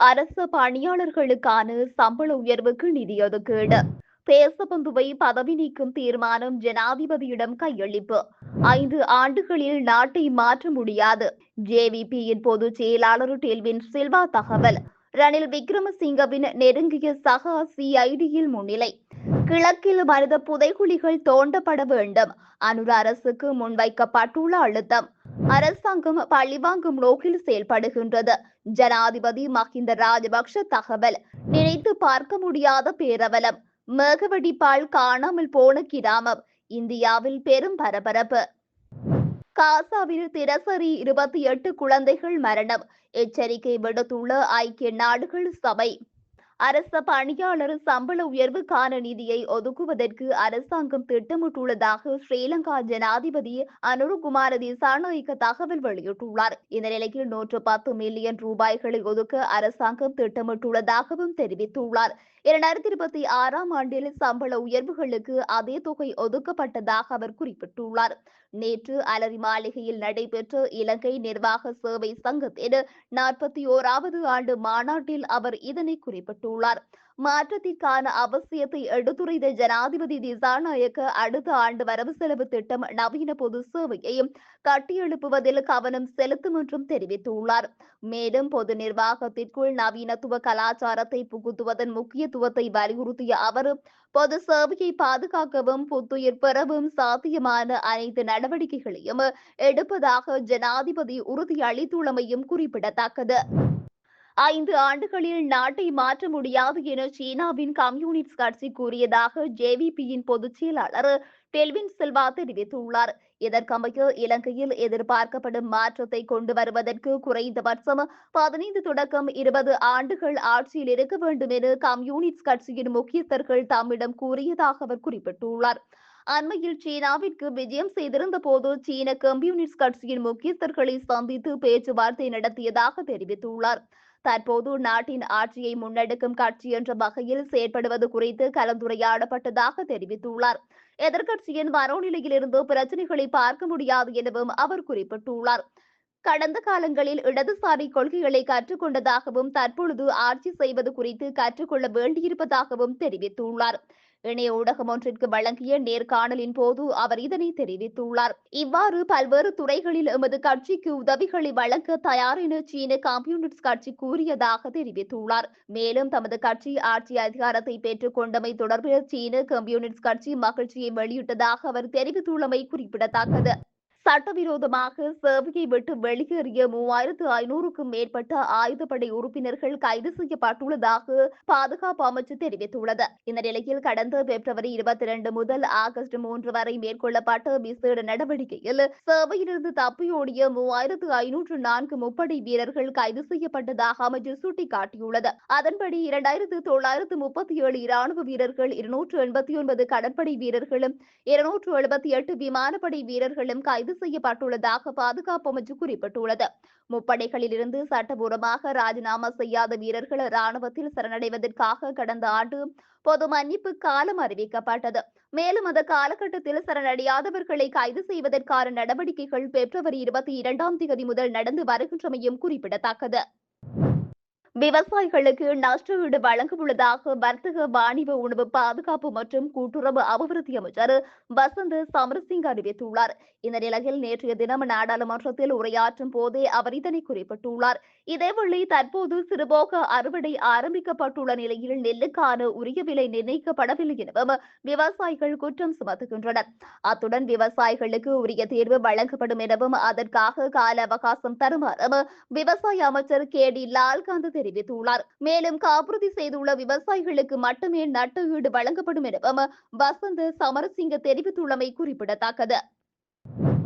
அரசு பணியாளர்களுக்கான சம்பள உயர்வுக்கு நிதி ஒதுக்கீடு. தேசபந்துவை பதவி நீக்கும் தீர்மானம் ஜனாதிபதியிடம் கையளிப்பு. ஐந்து ஆண்டுகளில் நாட்டை மாற்ற முடியாது. ஜேவிபியின் பொதுச் செயலாளர் டெல்வின் சில்வா தகவல். ரணில் விக்ரமசிங்கவின் நெருங்கிய சகா சிஐடியில் முன்னிலை. கிழக்கில் மனித புதைகுழிகள் தோண்டப்பட வேண்டும். அனுர அரசுக்கு முன்வைக்கப்பட்டுள்ள அழுத்தம். அரசாங்கம் பழிவாங்கும் நோக்கில் செயல்படுகின்றது. ஜனாதிபதி மஹிந்த ராஜபக்ஷ தகவல் நினைத்து பார்க்க முடியாத பேரவலம். மேகவெடிப்பால் காணாமல் போன கிராமம் இந்தியாவில் பெரும் பரபரப்பு. காசாவில் தினசரி இருபத்தி எட்டு குழந்தைகள் மரணம். எச்சரிக்கை விடுத்துள்ள ஐக்கிய நாடுகள் சபை. அரச பணியாளர் சம்பள உயர்வுக்கான நிதியை ஒதுக்குவதற்கு அரசாங்கம் திட்டமிட்டுள்ளதாக ஸ்ரீலங்கா ஜனாதிபதி அனுருகுமார திசாநாயக்க தகவல் வெளியிட்டுள்ளார். இந்த நிலையில் நூற்று பத்து மில்லியன் ரூபாய்களை ஒதுக்க அரசாங்கம் திட்டமிட்டுள்ளதாகவும் தெரிவித்துள்ளார். இரண்டாயிரத்தி இருபத்தி ஆறாம் ஆண்டில் சம்பள உயர்வுகளுக்கு அதே தொகை ஒதுக்கப்பட்டதாக அவர் குறிப்பிட்டுள்ளார். நேற்று அலரி மாளிகையில் நடைபெற்ற இலங்கை நிர்வாக சேவை சங்கத்தின் நாற்பத்தி ஓராவது ஆண்டு மாநாட்டில் அவர் இதனை குறிப்பிட்டுள்ளார். மாற்றத்திற்கான அவசியத்தை எடுத்துரைத்த ஜனாதிபதி திசாநாயக்க அடுத்த ஆண்டு வரவு செலவு திட்டம் நவீன பொது சேவையையும் கட்டியெழுப்புவதில் கவனம் செலுத்தும் என்றும் தெரிவித்துள்ளார். மேலும் பொது நிர்வாகத்திற்குள் நவீனத்துவ கலாச்சாரத்தை புகுத்துவதன் முக்கியத்துவத்தை வலியுறுத்திய அவர் பொது சேவையை பாதுகாக்கவும் புத்துயிர் பெறவும் சாத்தியமான அனைத்து நடவடிக்கைகளையும் எடுப்பதாக ஜனாதிபதி உறுதியளித்துள்ளமையும் குறிப்பிடத்தக்கது. ஐந்து ஆண்டுகளில் நாட்டை மாற்ற முடியாது என சீனாவின் கம்யூனிஸ்ட் கட்சி கூறியதாக ஜேவிபியின் பொதுச் செயலாளர் டெல்வின் செல்வா தெரிவித்துள்ளார். இதற்கமைய இலங்கையில் எதிர்பார்க்கப்படும் மாற்றத்தை கொண்டு வருவதற்கு குறைந்தபட்சம் பதினைந்து தொடக்கம் இருபது ஆண்டுகள் ஆட்சியில் இருக்க வேண்டும் என கம்யூனிஸ்ட் கட்சியின் முக்கியஸ்தர்கள் தம்மிடம் கூறியதாக அவர் குறிப்பிட்டுள்ளார். அண்மையில் சீனாவிற்கு விஜயம் செய்திருந்த போது சீன கம்யூனிஸ்ட் கட்சியின் முக்கியஸ்தர்களை சந்தித்து பேச்சுவார்த்தை நடத்தியதாக தெரிவித்துள்ளார். தற்போது நாட்டின் ஆட்சியை முன்னெடுக்கும் கட்சி என்ற வகையில் செயற்படுவது குறித்து கலந்துரையாடப்பட்டதாக தெரிவித்துள்ளார். எதிர்கட்சியின் மனோநிலையிலிருந்து பிரச்சனைகளை பார்க்க முடியாது எனவும் அவர் குறிப்பிட்டுள்ளார். கடந்த காலங்களில் இடதுசாரி கொள்கைகளை கற்றுக்கொண்டதாகவும் தற்பொழுது ஆட்சி செய்வது குறித்து கற்றுக்கொள்ள வேண்டியிருப்பதாகவும் தெரிவித்துள்ளார். இணைய ஊடகம் ஒன்றிற்கு வழங்கிய நேர்காணலின் போது அவர் இதனை தெரிவித்துள்ளார். இவ்வாறு பல்வேறு துறைகளில் எமது கட்சிக்கு உதவிகளை வழங்க தயார் என சீன கம்யூனிஸ்ட் கட்சி கூறியதாக தெரிவித்துள்ளார். மேலும் தமது கட்சி ஆட்சி அதிகாரத்தை பெற்றுக் கொண்டமை தொடர்பில் சீன கம்யூனிஸ்ட் கட்சி மகிழ்ச்சியை வெளியிட்டதாக அவர் தெரிவித்துள்ளமை குறிப்பிடத்தக்கது. சட்டவிரோதமாக சேவையை விட்டு வெளியேறிய மூவாயிரத்து ஐநூறுக்கும் மேற்பட்ட ஆயுதப்படை உறுப்பினர்கள் கைது செய்யப்பட்டுள்ளதாக பாதுகாப்பு அமைச்சு தெரிவித்துள்ளது. இந்த நிலையில் கடந்த பிப்ரவரி இருபத்தி இரண்டு முதல் ஆகஸ்ட் மூன்று வரை மேற்கொள்ளப்பட்ட விசேட நடவடிக்கையில் சேவையிலிருந்து தப்பியோடிய மூவாயிரத்து ஐநூற்று நான்கு முப்படை வீரர்கள் கைது செய்யப்பட்டதாக அமைச்சு சுட்டிக்காட்டியுள்ளது. அதன்படி இரண்டாயிரத்து தொள்ளாயிரத்து முப்பத்தி ஏழு இராணுவ வீரர்கள் இருநூற்று எண்பத்தி ஒன்பது கடற்படை வீரர்களும் இருநூற்று எழுபத்தி எட்டு விமானப்படை வீரர்களும் கைது செய்யப்பட்டுள்ளதாக பாதுகாப்பு அமைச்சு குறிப்பிட்டுள்ளது. முப்படைகளில் இருந்து சட்டபூர்வமாக ராஜினாமா செய்யாத வீரர்கள் ராணுவத்தில் சரணடைவதற்காக கடந்த ஆண்டு பொது மன்னிப்பு காலம் அறிவிக்கப்பட்டது. மேலும் அந்த காலகட்டத்தில் சரணடையாதவர்களை கைது செய்வதற்கான நடவடிக்கைகள் பிப்ரவரி இருபத்தி இரண்டாம் தேதி முதல் நடந்து வருகின்றமையும் குறிப்பிடத்தக்கது. விவசாயிகளுக்கு நஷ்டஈடு வழங்க உள்ளதாக வர்த்தக வாணிப உணவு பாதுகாப்பு மற்றும் கூட்டுறவு அபிவிருத்தி அமைச்சர் வசந்த் சமரசிங் அறிவித்துள்ளார். இந்த நிலையில் நேற்றைய தினம் நாடாளுமன்றத்தில் உரையாற்றும் போதே அவர் இதனை குறிப்பிட்டுள்ளார். இதேவேளை தற்போது சிறுபோக அறுவடை ஆரம்பிக்கப்பட்டுள்ள நிலையில் நெல்லுக்கான உரிய விலை நிர்ணயிக்கப்படவில்லை எனவும் விவசாயிகள் குற்றம் சுமத்துகின்றனர். அத்துடன் விவசாயிகளுக்கு உரிய தீர்வு வழங்கப்படும் எனவும் அதற்காக கால அவகாசம் தருமாறும் விவசாய அமைச்சர் கே டி லால்காந்த் தெரிவித்துள்ளார். மேலும் காப்புறுதி செய்துள்ள விவசாயிகளுக்கு மட்டுமே நட்ட ஈடு வழங்கப்படும் எனவும் வசந்த் சமரசிங்க தெரிவித்துள்ளமை குறிப்பிடத்தக்கது.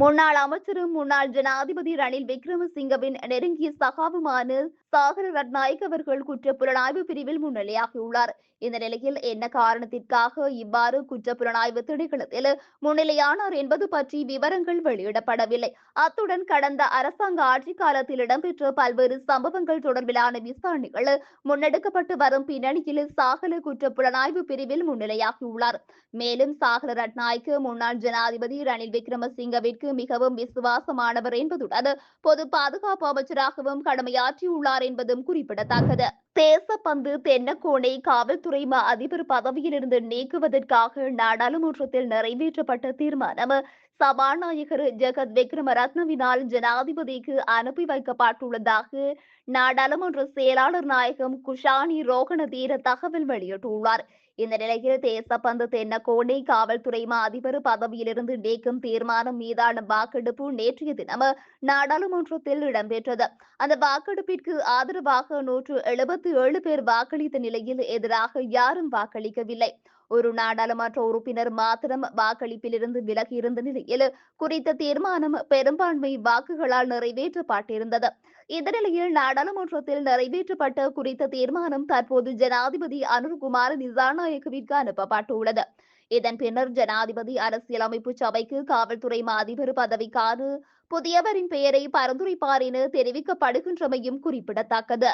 முன்னாள் அமைச்சரும் முன்னாள் ஜனாதிபதி ரணில் விக்ரமசிங்கவின் நெருங்கிய சகாவுமான சாகர ரத்நாயக் அவர்கள் குற்ற புலனாய்வு பிரிவில் முன்னிலையாகியுள்ளார். இந்த நிலையில் என்ன காரணத்திற்காக இவ்வாறு குற்ற புலனாய்வு திணைக்களத்தில் முன்னிலையானார் என்பது பற்றி விவரங்கள் வெளியிடப்படவில்லை. அத்துடன் கடந்த அரசாங்க ஆட்சி காலத்தில் இடம்பெற்ற பல்வேறு சம்பவங்கள் தொடர்பிலான விசாரணைகள் முன்னெடுக்கப்பட்டு வரும் பின்னணியில் சாகல குற்ற புலனாய்வு பிரிவில் முன்னிலையாகியுள்ளார். மேலும் சாகல ரட்நாயக்கு முன்னாள் ஜனாதிபதி ரணில் விக்ரமசிங்கவிற்கு மக்களுக்கு மிகவும் விசுவாசமானவர் என்பதுடன் பொது பாதுகாப்பு அமைச்சராகவும் கடமையாற்றியுள்ளார் என்பதும் குறிப்பிடத்தக்கது. தேசப்பந்து தென்னக்கோனை காவல்துறை அதிபர் பதவியிலிருந்து நீக்குவதற்காக நாடாளுமன்றத்தில் நிறைவேற்றப்பட்ட தீர்மானம் சபாநாயகர் ஜெகத் விக்ரமரத்னவினால் ஜனாதிபதிக்கு அனுப்பி வைக்கப்பட்டுள்ளதாக நாடாளுமன்ற செயலாளர் நாயகம் குஷானி ரோகணதீர தகவல் வெளியிட்டுள்ளார். இந்த நிலையில் தேசப்பந்து தென்னக்கோனை காவல்துறை மா அதிபர் பதவியிலிருந்து நீக்கும் தீர்மானம் மீதான வாக்கெடுப்பு நேற்றைய தினம் நாடாளுமன்றத்தில் இடம்பெற்றது. அந்த வாக்கெடுப்பிற்கு ஆதரவாக நூற்று எழுபத்தி ஏழு பேர் வாக்களித்த நிலையில் எதிராக யாரும் வாக்களிக்கவில்லை. ஒரு நாடாளுமன்ற உறுப்பினர் மாத்திரம் வாக்களிப்பிலிருந்து விலகியிருந்த நிலையில் குறித்த தீர்மானம் பெரும்பான்மை வாக்குகளால் நிறைவேற்றப்பட்டிருந்தது. இந்த நிலையில் நாடாளுமன்றத்தில் நிறைவேற்றப்பட்ட குறித்த தீர்மானம் தற்போது ஜனாதிபதி அனுர்குமார் நிசாநாயகவிற்கு அனுப்பப்பட்டுள்ளது. இதன் பின்னர் ஜனாதிபதி அரசியலமைப்பு சபைக்கு காவல்துறை அதிபர் பதவிக்கான புதியவரின் பெயரை பரிந்துரைப்பார் என தெரிவிக்கப்படுகின்றமையும் குறிப்பிடத்தக்கது.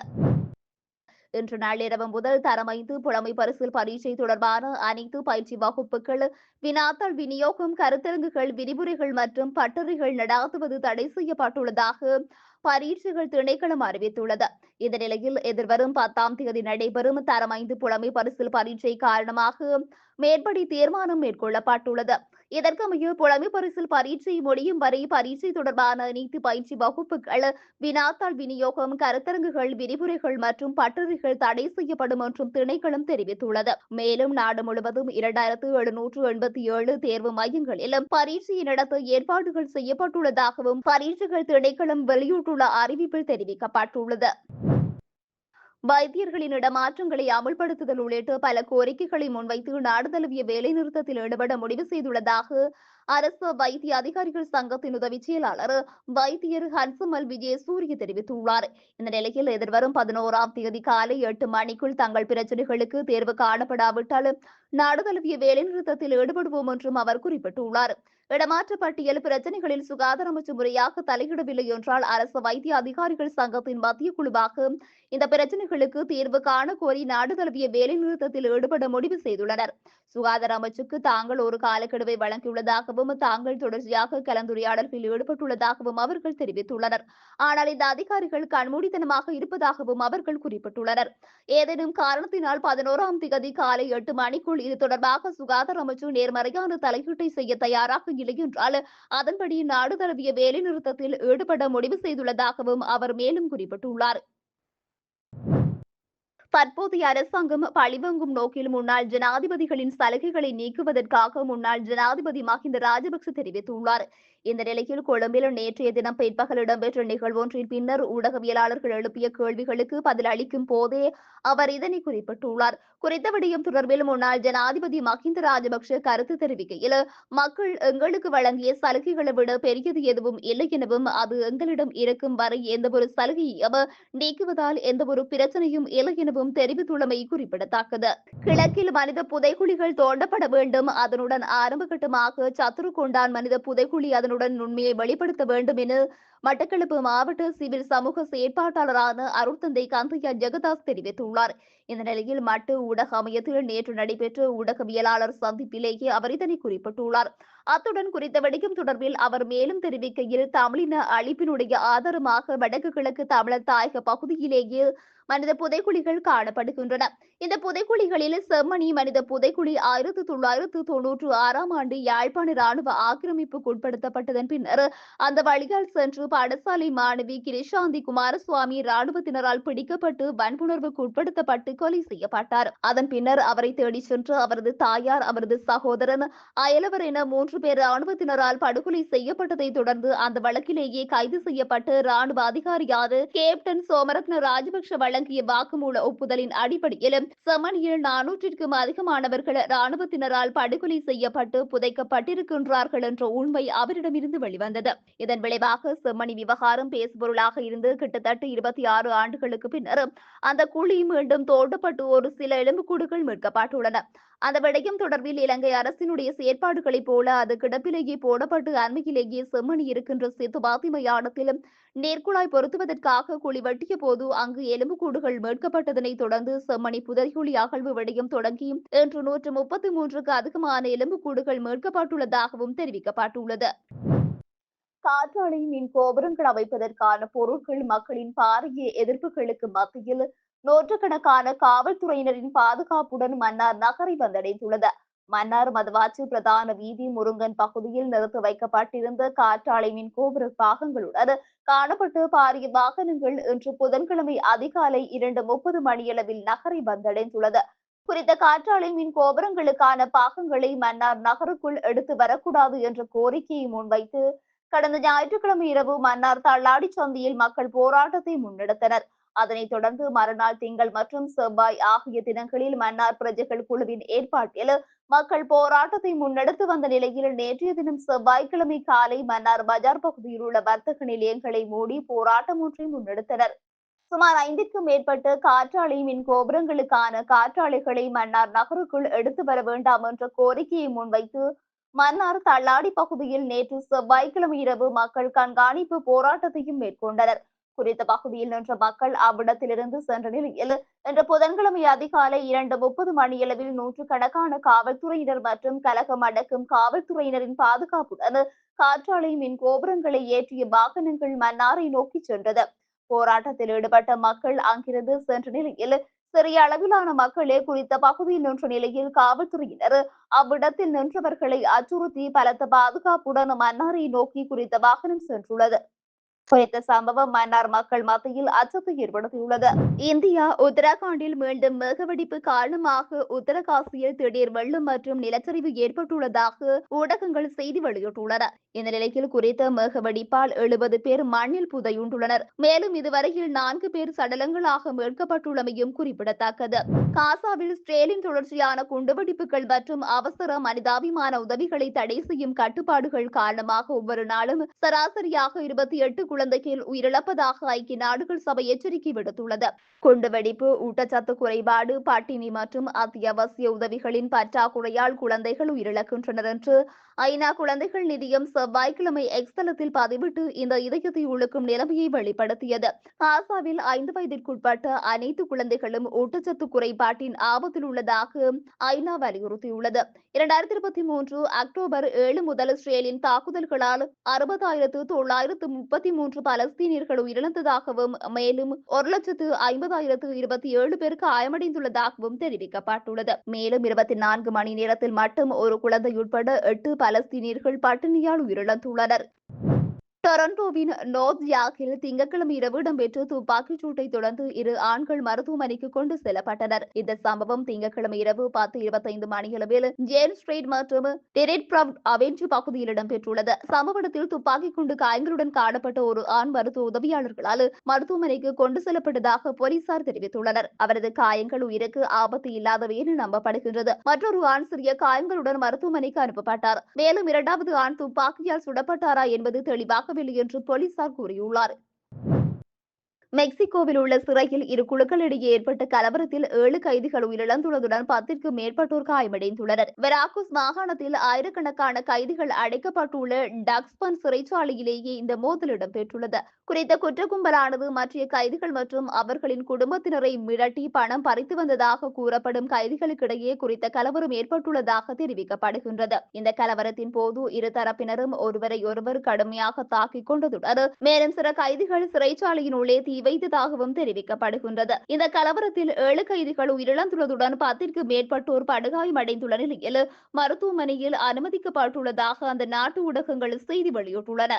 இன்று நள்ளிரவு முதல் தரம் ஐந்து புலமை பரிசில் பரீட்சை தொடர்பான அனைத்து பயிற்சி வகுப்புகள் வினாத்தாள் விநியோகம் கருத்தரங்குகள் விரிவுரைகள் மற்றும் பட்டறைகள் நடாத்துவது தடை செய்யப்பட்டுள்ளதாக பரீட்சைகள் திணைக்களம் அறிவித்துள்ளது. இந்த நிலையில் எதிர்வரும் பத்தாம் தேதி நடைபெறும் தரம் ஐந்து புலமை பரிசில் பரீட்சை காரணமாக மேற்படி தீர்மானம் மேற்கொள்ளப்பட்டுள்ளது. இதற்கமைய புலமை பரிசில் பரீட்சை முடியும் வரை பரீட்சை தொடர்பான அனைத்து பயிற்சி வகுப்புகள் வினாத்தாள் விநியோகம் கருத்தரங்குகள் விரிவுரைகள் மற்றும் பட்டறைகள் தடை செய்யப்படும் என்றும் திணைக்களம் தெரிவித்துள்ளது. மேலும் நாடு முழுவதும் இரண்டாயிரத்து எழுநூற்று எண்பத்தி ஏழு தேர்வு மையங்களிலும் பரீட்சையை நடத்த ஏற்பாடுகள் செய்யப்பட்டுள்ளதாகவும் பரீட்சைகள் திணைக்களம் வெளியிட்டுள்ள அறிவிப்பில் தெரிவிக்கப்பட்டுள்ளது. வைத்தியர்களின் இடமாற்றங்களை அமல்படுத்துதல் உள்ளிட்ட பல கோரிக்கைகளை முன்வைத்து நாடு தழுவிய வேலைநிறுத்தத்தில் ஈடுபட முடிவு செய்துள்ளதாக அரசு வைத்திய அதிகாரிகள் சங்கத்தின் உதவி செயலாளர் வைத்தியர் ஹன்சமல் விஜயசூரிய தெரிவித்துள்ளார். இந்த நிலையில் எதிர்வரும் பதினோராம் தேதி காலை எட்டு மணிக்குள் தங்கள் பிரச்சனைகளுக்கு தேர்வு காணப்படாவிட்டால் நாடு தழுவிய வேலைநிறுத்தத்தில் ஈடுபடுவோம் என்றும் அவர் குறிப்பிட்டுள்ளார். இடமாற்ற பட்டியல் பிரச்சனைகளில் சுகாதார அமைச்சு முறையாக தலையிடவில்லை என்றால் அரசு வைத்திய அதிகாரிகள் சங்கத்தின் மத்திய குழுவாக இந்த பிரச்சனைகளுக்கு தீர்வு காண கோரி நாடு தழுவிய வேலைநிறுத்தத்தில் ஈடுபட முடிவு செய்துள்ளனர். சுகாதார அமைச்சுக்கு தாங்கள் ஒரு காலக்கெடுவை வழங்கியுள்ளதாகவும் தொடர்பாகவும் தாங்கள் தொடர்ச்சியாக கலந்துரையாடல்களில் ஈடுபட்டுள்ளதாகவும் அவர்கள் தெரிவித்துள்ளனர். ஆனால் இந்த அதிகாரிகள் கண்மூடித்தனமாக இருப்பதாகவும் அவர்கள் குறிப்பிட்டுள்ளனர். ஏதேனும் காரணத்தினால் பதினோராம் தேதி காலை எட்டு மணிக்குள் இது தொடர்பாக சுகாதார அமைச்சு நேர்மறையான தலையீட்டை செய்ய தயாராக இல்லை என்றால் அதன்படி நாடு தழுவிய வேலைநிறுத்தத்தில் ஈடுபட முடிவு செய்துள்ளதாகவும் அவர் மேலும் குறிப்பிட்டுள்ளார். தற்போதைய அரசாங்கம் பழிவாங்கும் நோக்கில் முன்னாள் ஜனாதிபதிகளின் சலுகைகளை நீக்குவதற்காக முன்னாள் ஜனாதிபதி மஹிந்த ராஜபக்ச தெரிவித்துள்ளார். இந்த நிலையில் கொழும்பில் நேற்றைய தினம் பிற்பகல் இடம்பெற்ற நிகழ்வொன்றின் பின்னர் ஊடகவியலாளர்கள் எழுப்பிய கேள்விகளுக்கு பதிலளிக்கும் போதே அவர் இதனை குறிப்பிட்டுள்ளார். குறித்த விடயம் தொடர்பில் முன்னாள் ஜனாதிபதி மஹிந்த ராஜபக்ஷ கருத்து தெரிவிக்கையில் மக்கள் எங்களுக்கு வழங்கிய சலுகைகளை விட பெரியது எதுவும் இல்லை எனவும் அது எங்களிடம் இருக்கும் வரை எந்த ஒரு சலுகையையும் நீக்குவதால் எந்த ஒரு பிரச்சனையும் இல்லை எனவும் தெரிவித்துள்ளமை குறிப்பிடத்தக்கது. கிழக்கில் மனித புதைக்குழிகள் தோண்டப்பட வேண்டும். அதனுடன் ஆரம்பகட்டமாக சத்துரு கொண்டான் மனித புதைக்குழி அதனுடன் உண்மையை வெளிப்படுத்த வேண்டும் என மட்டக்களப்பு மாவட்ட சிவில் சமூக செயற்பாட்டாளரான அருட்தந்தை கந்தையா ஜெகதாஸ் தெரிவித்துள்ளார். இந்த நிலையில் மட்டு ஊடக அமையத்தில் நேற்று நடைபெற்ற ஊடகவியலாளர் சந்திப்பிலேயே அவர் இதனை குறிப்பிட்டுள்ளார். அத்துடன் குறித்த வெடிக்கும் தொடர்பில் அவர் மேலும் தெரிவிக்கையில் தமிழின அழிப்பினுடைய ஆதாரமாக வடக்கு கிழக்கு தமிழர் தாயக பகுதியிலேயே மனித புதைக்குழிகள் காணப்படுகின்றன. இந்த புதைக்குழிகளில் செம்மணி மனித புதைக்குழி ஆயிரத்தி தொள்ளாயிரத்து தொன்னூற்று ஆறாம் ஆண்டு யாழ்ப்பாண ராணுவ ஆக்கிரமிப்புக்கு உட்படுத்தப்பட்டதன் பின்னர் அந்த வழியால் சென்று பாடசாலை மாணவி கிரிஷாந்தி குமாரசுவாமி ராணுவத்தினரால் பிடிக்கப்பட்டு வன்புணர்வுக்கு உட்படுத்தப்பட்டு கொலை செய்யப்பட்டார். அதன் பின்னர் அவரை தேடி சென்று அவரது தாயார் அவரது சகோதரன் அயலவர் என மூன்று மூன்று பேர் ராணுவத்தினரால் படுகொலை செய்யப்பட்டதை தொடர்ந்து அந்த வழக்கிலேயே கைது செய்யப்பட்டு ராணுவ அதிகாரியான கேப்டன் சோமரத்ன ராஜபக்ஷ வழங்கிய வாக்குமூல ஒப்புதலின் அடிப்படையிலும் செமனியில் நானூற்றிற்கும் அதிகமானவர்கள் ராணுவத்தினரால் படுகொலை செய்யப்பட்டு புதைக்கப்பட்டிருக்கின்றார்கள் என்ற உண்மை அவரிடமிருந்து வெளிவந்தது. இதன் விளைவாக செம்மணி விவகாரம் பேசுபொருளாக இருந்து கிட்டத்தட்ட இருபத்தி ஆறு ஆண்டுகளுக்கு பின்னர் அந்த குழி மீண்டும் தோண்டப்பட்டு ஒரு சில எலும்புக்கூடுகள் மீட்கப்பட்டுள்ளன. அந்த விடயம் தொடர்பில் இலங்கை அரசினுடைய செயற்பாடுகளைப் போல அது கிடப்பிலேயே போடப்பட்டு அண்மையிலேயே செம்மணி இருக்கின்ற சேத்துபாத்தி மயானத்திலும் நேர்குழாய் பொருத்துவதற்காக குழி வெட்டிய போது அங்கு எலும்புக்கூடுகள் மீட்கப்பட்டதனை தொடர்ந்து செம்மணி புதைகுழி அகழ்வு விடயம் தொடங்கி இன்று நூற்று முப்பத்தி மூன்றுக்கு அதிகமான எலும்புக்கூடுகள் மீட்கப்பட்டுள்ளதாகவும் தெரிவிக்கப்பட்டுள்ளது. காற்றாலை மின் கோபுரங்கள் அமைப்பதற்கான பொருட்கள் மக்களின் பாரிய எதிர்ப்புகளுக்கு மத்தியில் நூற்றுக்கணக்கான காவல்துறையினரின் பாதுகாப்புடன் மன்னார் நகரை வந்தடைந்துள்ளது. மன்னார் மதவாச்சி பிரதான வீதி முருங்கன் பகுதியில் நிறுத்தி வைக்கப்பட்டிருந்த காற்றாலை மின் கோபுர பாகங்களுடன் காணப்பட்டு பாரிய வாகனங்கள் இன்று புதன்கிழமை அதிகாலை இரண்டு முப்பது மணியளவில் நகரை வந்தடைந்துள்ளது. குறித்த காற்றாலை மின் கோபுரங்களுக்கான பாகங்களை மன்னார் நகருக்குள் எடுத்து வரக்கூடாது என்ற கோரிக்கையை முன்வைத்து கடந்த ஞாயிற்றுக்கிழமை இரவு மன்னார் தள்ளாடி சந்தையில் மக்கள் போராட்டத்தை முன்னெடுத்தனர். அதனைத் தொடர்ந்து மறுநாள் திங்கள் மற்றும் செவ்வாய் ஆகிய தினங்களில் மன்னார் பிரஜைகள் குழுவின் ஏற்பாட்டில் மக்கள் போராட்டத்தை முன்னெடுத்து வந்த நிலையில் நேற்றைய தினம் செவ்வாய்க்கிழமை காலை மன்னார் பஜார் பகுதியில் உள்ள வர்த்தக நிலையங்களை மூடி போராட்டம் ஒன்றை முன்னெடுத்தனர். சுமார் ஐந்திற்கும் மேற்பட்ட காற்றாலை மின் கோபுரங்களுக்கான காற்றாலைகளை மன்னார் நகருக்குள் எடுத்து வர வேண்டாம் என்ற கோரிக்கையை முன்வைத்து மன்னார் தள்ளாடி பகுதியில் நேற்று செவ்வாய்க்கிழமை இரவு மக்கள் கண்காணிப்பு போராட்டத்தையும் மேற்கொண்டனர். குறித்த பகுதியில் நின்ற மக்கள் அவ்விடத்திலிருந்து சென்ற நிலையில் இன்று புதன்கிழமை அதிகாலை இரண்டு முப்பது மணியளவில் நூற்றுக்கணக்கான காவல்துறையினர் மற்றும் கலகம் அடக்கும் காவல்துறையினரின் பாதுகாப்புடன் காற்றாலை மின் கோபுரங்களை ஏற்றிய வாகனங்கள் மன்னாரை நோக்கி சென்றது. போராட்டத்தில் ஈடுபட்ட மக்கள் அங்கிருந்து சென்ற நிலையில் சிறிய அளவிலான மக்களே குறித்த பகுதியில் நின்ற நிலையில் காவல்துறையினர் அவ்விடத்தில் நின்றவர்களை அச்சுறுத்தி பலத்த பாதுகாப்புடன் மன்னாரை நோக்கி குறித்த வாகனம் சென்றுள்ளது. குறித்த சம்பவம் மன்னார் மக்கள் மத்தியில் அச்சத்தை ஏற்படுத்தியுள்ளது. இந்தியா உத்தரகாண்டில் மீண்டும் மேகவெடிப்பு காரணமாக உத்தரகாசியில் திடீர் வெள்ளம் மற்றும் நிலச்சரிவு ஏற்பட்டுள்ளதாக ஊடகங்கள் செய்தி வெளியிட்டுள்ளன. இந்த நிலையில் குறித்த மேகவெடிப்பால் எழுபது பேர் மண்ணில் புதையுண்டுள்ளனர். மேலும் இதுவரையில் நான்கு பேர் சடலங்களாக மீட்கப்பட்டுள்ளமையும் குறிப்பிடத்தக்கது. காசாவில் ஸ்ட்ரேலின் தொடர்ச்சியான குண்டுவெடிப்புகள் மற்றும் அவசர மனிதாபிமான உதவிகளை தடை செய்யும் கட்டுப்பாடுகள் காரணமாக ஒவ்வொரு நாளும் சராசரியாக இருபத்தி எட்டு குழந்தைகள் உயிரிழப்பதாக ஐக்கிய நாடுகள் சபை எச்சரிக்கை விடுத்துள்ளது. குண்டுவெடிப்பு ஊட்டச்சத்து குறைபாடு பட்டினி மற்றும் அத்தியாவசிய உதவிகளின் பற்றாக்குறையால் குழந்தைகள் உயிரிழக்கின்றனர் என்று ஐநா குழந்தைகள் நிதியம் செவ்வாய்க்கிழமை எக்ஸ் தளத்தில் பதிவிட்டு இந்த இதயத்தை உழுக்கும் நிலைமையை வெளிப்படுத்தியது. ஆசாவில் ஐந்து வயதிற்குட்பட்ட அனைத்து குழந்தைகளும் ஊட்டச்சத்து குறைபாட்டின் ஆபத்தில் உள்ளதாக ஐநா வலியுறுத்தியுள்ளது. இரண்டாயிரத்தி இருபத்தி மூன்று அக்டோபர் ஏழு முதல் இஸ்ரேலின் தாக்குதல்களால் அறுபதாயிரத்து தொள்ளாயிரத்து முப்பத்தி மூன்று மூன்று பலஸ்தீனியர்கள் உயிரிழந்ததாகவும் மேலும் ஒரு லட்சத்து ஐம்பதாயிரத்து இருபத்தி ஏழு பேருக்கு காயமடைந்துள்ளதாகவும் தெரிவிக்கப்பட்டுள்ளது. மேலும் இருபத்தி நான்கு மணி நேரத்தில் மட்டும் ஒரு குழந்தை உட்பட எட்டு பலஸ்தீனியர்கள் பட்டினியால் உயிரிழந்துள்ளனர். டொரண்டோவின் நோர்த் யாக்கில் திங்கட்கிழமை இரவு இடம்பெற்ற துப்பாக்கிச் சூட்டை தொடர்ந்து இரு ஆண்கள் மருத்துவமனைக்கு கொண்டு செல்லப்பட்டனர். இந்த சம்பவம் திங்கட்கிழமை இரவு பத்து இருபத்தைந்து மணியளவில் ஜேன் ஸ்ட்ரீட் மற்றும் டெரெட் பிரவுட் அவென்யூ பகுதியில் இடம்பெற்றுள்ளது. சம்பவ இடத்தில் துப்பாக்கி குண்டு காயங்களுடன் காணப்பட்ட ஒரு ஆண் மருத்துவ உதவியாளர்களால் மருத்துவமனைக்கு கொண்டு செல்லப்பட்டதாக போலீசார் தெரிவித்துள்ளனர். அவரது காயங்கள் உயிருக்கு ஆபத்து இல்லாதவை என நம்பப்படுகின்றது. மற்றொரு ஆண் சிறிய காயங்களுடன் மருத்துவமனைக்கு அனுப்பப்பட்டார். மேலும் இரண்டாவது ஆண் துப்பாக்கியால் சுடப்பட்டாரா என்பது தெளிவாக ஆகவில்லை என்று போலீசார் கூறியுள்ளார். மெக்சிகோவில் உள்ள சிறையில் இரு குழுக்களிடையே ஏற்பட்ட கலவரத்தில் ஏழு கைதிகள் உயிரிழந்துள்ளதுடன் பத்திற்கு மேற்பட்டோர் காயமடைந்துள்ளனர். வெராகுஸ் மாகாணத்தில் ஆயிரக்கணக்கான கைதிகள் அடைக்கப்பட்டுள்ள டக்ஸ்பன் சிறைச்சாலையிலேயே இந்த மோதல் இடம்பெற்றுள்ளது. குறித்த குற்ற கும்பலானது மற்ற கைதிகள் மற்றும் அவர்களின் குடும்பத்தினரை மிரட்டி பணம் பறித்து வந்ததாக கூறப்படும் கைதிகளுக்கிடையே குறித்த கலவரம் ஏற்பட்டுள்ளதாக தெரிவிக்கப்படுகின்றது. இந்த கலவரத்தின் போது இரு தரப்பினரும் ஒருவரை ஒருவர் கடுமையாக தாக்கிக் கொண்டதுடன் மேலும் சில கைதிகள் சிறைச்சாலையின் உள்ளே தீ வைத்ததாகவும் தெரிவிக்கப்படுகின்றது. இந்த கலவரத்தில் ஏழு கைதிகள் உயிரிழந்துள்ளதுடன் பத்திற்கு மேற்பட்டோர் படுகாயமடைந்துள்ள நிலையில் மருத்துவமனையில் அனுமதிக்கப்பட்டுள்ளதாக அந்த நாட்டு ஊடகங்கள் செய்தி வெளியிட்டுள்ளன.